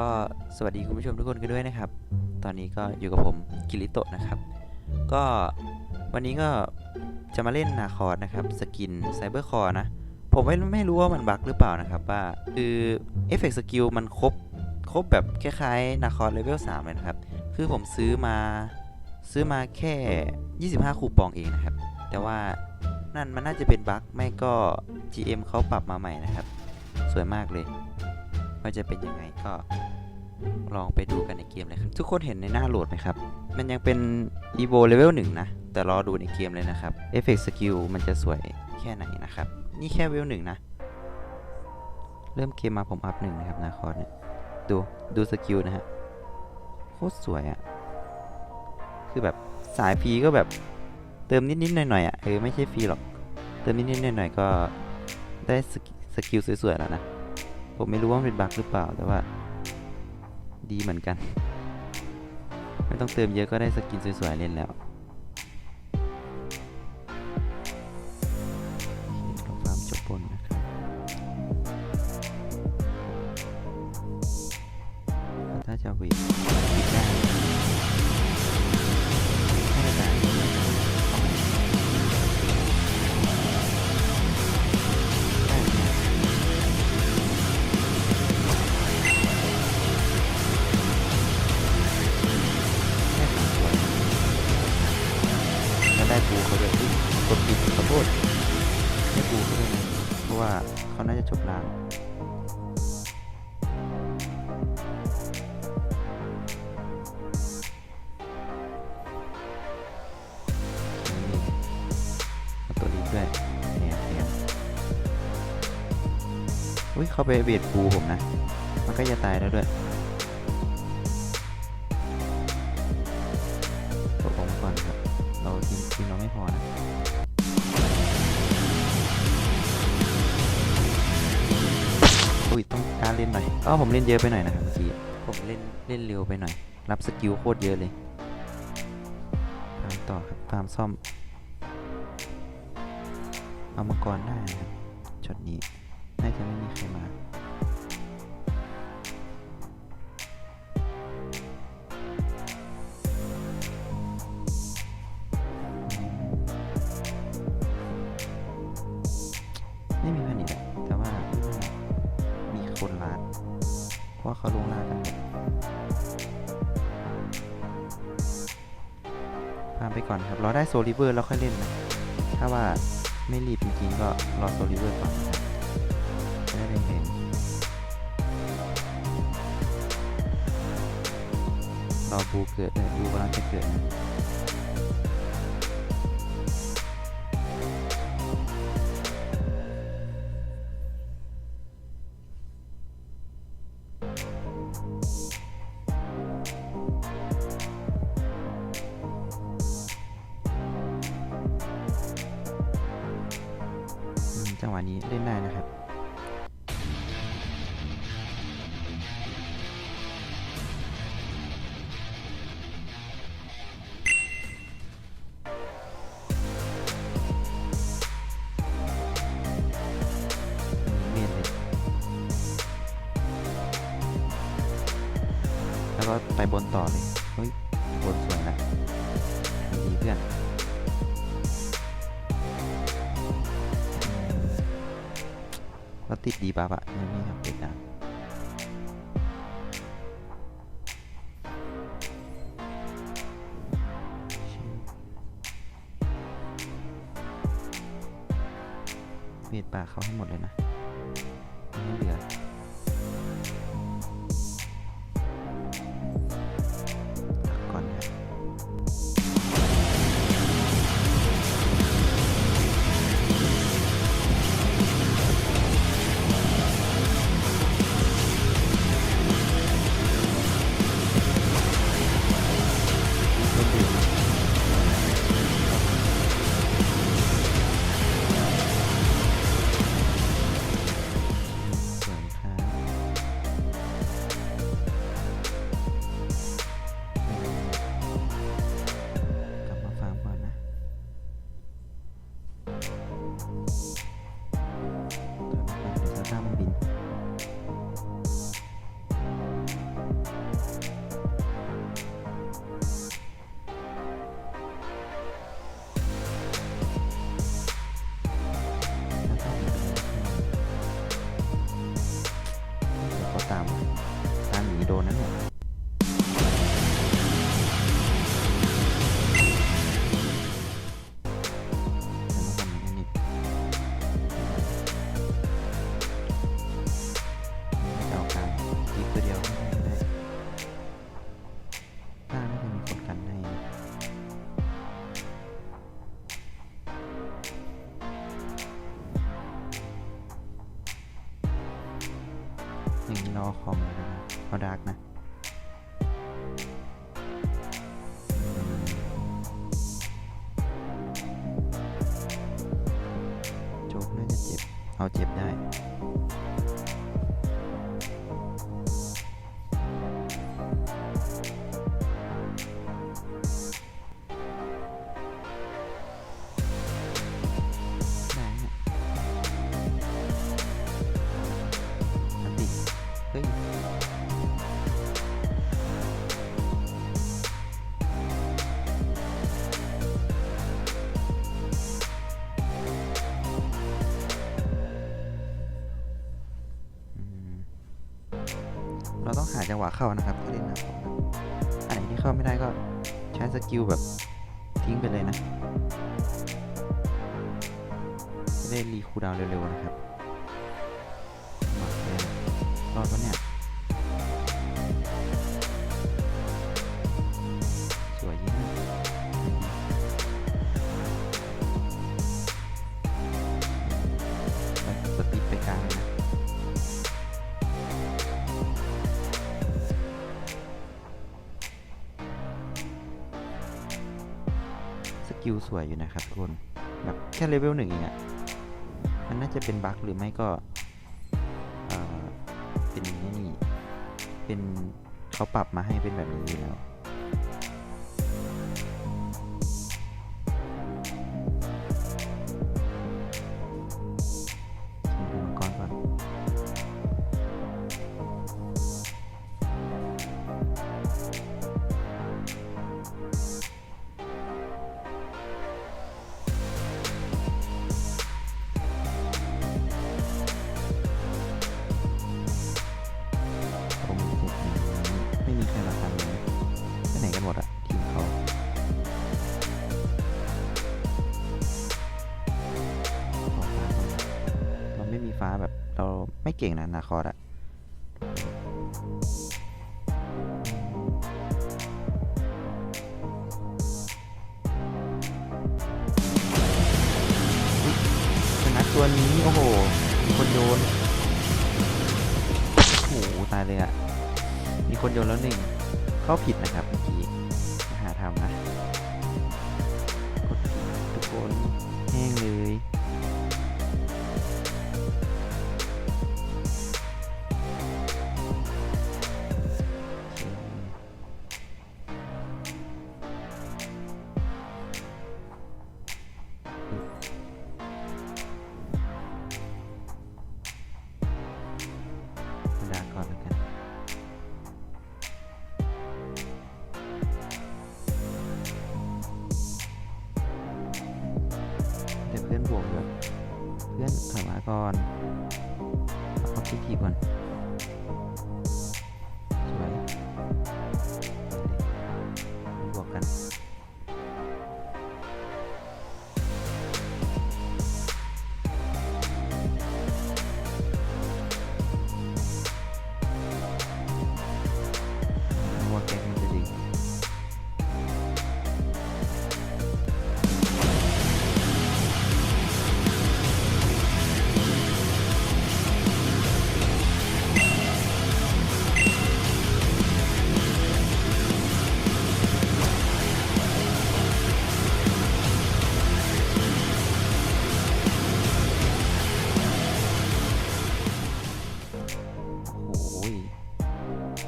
ก็สวัสดีคุณผู้ชมทุกคนกันด้วยนะครับ ตอนนี้ก็อยู่กับผมกิริโตะนะครับ ก็วันนี้ก็จะมาเล่นนาคอร์ดนะครับ สกินไซเบอร์คอร์นะ ผมไม่ไม่รู้ว่ามันบั๊กหรือเปล่านะครับ ว่าคือเอฟเฟกต์สกิลมันครบครบแบบคล้ายๆนาคอร์ดเลเวล3เลยนะครับ คือผมซื้อมาซื้อมาแค่ 25 คูปองเองนะครับ แต่ว่านั่นมันน่าจะเป็นบั๊กไม่ก็ GM เขาปรับมาใหม่นะครับ สวยมากเลยว่าจะเป็นยังไงก็ ลองไปดูกันในเกมเลยครับ ทุกคนเห็นในหน้าโหลดไหมครับ มันยังเป็น EVO Level 1นะ แต่รอดูในเกมเลยนะครับ Effect Skill มันจะสวยแค่ไหนนะครับ นี่แค่เวลหนึ่งนะ เริ่มเกมมาผมอัพหนึ่งนะครับนาคอร์เนี่ย ดู ดูสกิลนะฮะ โคตรสวยอะ่ะ คือแบบสายฟรีก็แบบเติมนิดๆหน่อยๆอะ เออไม่ใช่ฟรีหรอก เติมนิดๆหน่อยๆก็ได้สกิสกิลสวยๆแล้วนะ ผมไม่รู้ว่ามันเป็นบั๊กหรือเปล่าแต่ว่า ดีเหมือนกัน ไม่ต้องเติมเยอะก็ได้สกินสวยๆเล่นแล้วโอเคเราฟาร์มจบบนนะครับถ้าจะวิ่งได้ ได้ปูเขาด้วยกดปิดขอโทษได้ปูเขาด้วยเพราะว่าเขาน่าจะจบล้างตัวนี้ด้วยเนี่ยเนี่ยอุ้ยเขาไปเบียดปูผมนะ มันก็จะตายแล้วด้วย ก็ผมเล่นเยอะไปหน่อยนะครับเมื่อกี้ผมเล่นเล่นเร็วไปหน่อย รับสกิลโคตรเยอะเลยตามต่อครับตามซ่อม เอามังกรได้นะครับช็อตนี้น่าจะไม่มีใครมา เพราะว่าเขาลงลากันหมดพามไปก่อนครับรอได้โซลิเวอร์แล้วค่อยเล่นนะถ้าว่าไม่รีบจริงๆก็รอโซลิเวอร์ก่อนจะได้เป็นๆรอบูเกิดเลยบูกำลังจะเกิด จังหวะนี้เล่นได้นะครับเมียนเลยแล้วก็ไปบนต่อเลยเฮ้ย ติดดีบัฟอะยังไม่ทำเป็นนะเบียดปากเขาให้หมดเลยนะ รอคอมเลยนะเอาดาร์กนะ จังหวะเข้านะครับถ้าเล่นนะผมนะอันไหนที่เข้าไม่ได้ก็ใช้สกิลแบบทิ้งไปเลยนะจะได้รีคูดาวเร็วๆนะครับรอดปะเนี่ย สกิวสวยอยู่นะครับทุกคนแบบแค่เลเวลหนึ่งเองอะมันน่าจะเป็นบั๊กหรือไม่ก็เออเป็นนี่นี่เป็นเขาปรับมาให้เป็นแบบนี้แล้ว เก่งนะนาคอร์ดอะชนะตัวนี้โอ้โหมีคนโยนโอ้โหตายเลยอะมีคนโยนแล้วหนึ่งเข้าผิดนะครับเมื่อกี้ ก่อนเอาพิธีก่อน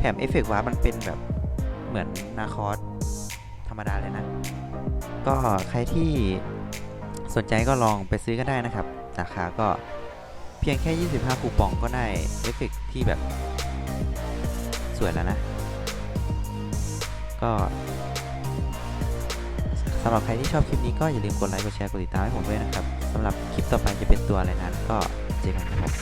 แถมเอฟเฟกต์วาร์มันเป็นแบบเหมือนนาคอสธรรมดาเลยนะ ก็ใครที่สนใจก็ลองไปซื้อกันได้นะครับ ราคาก็เพียงแค่ 25 คูปองก็ได้เอฟเฟกต์ที่แบบสวยแล้วนะ ก็สำหรับใครที่ชอบคลิปนี้ก็อย่าลืมกดไลค์ กดแชร์ กดติดตามให้ผมด้วยนะครับสำหรับคลิปต่อไปจะเป็นตัวอะไรนั้นก็เจอกันครับ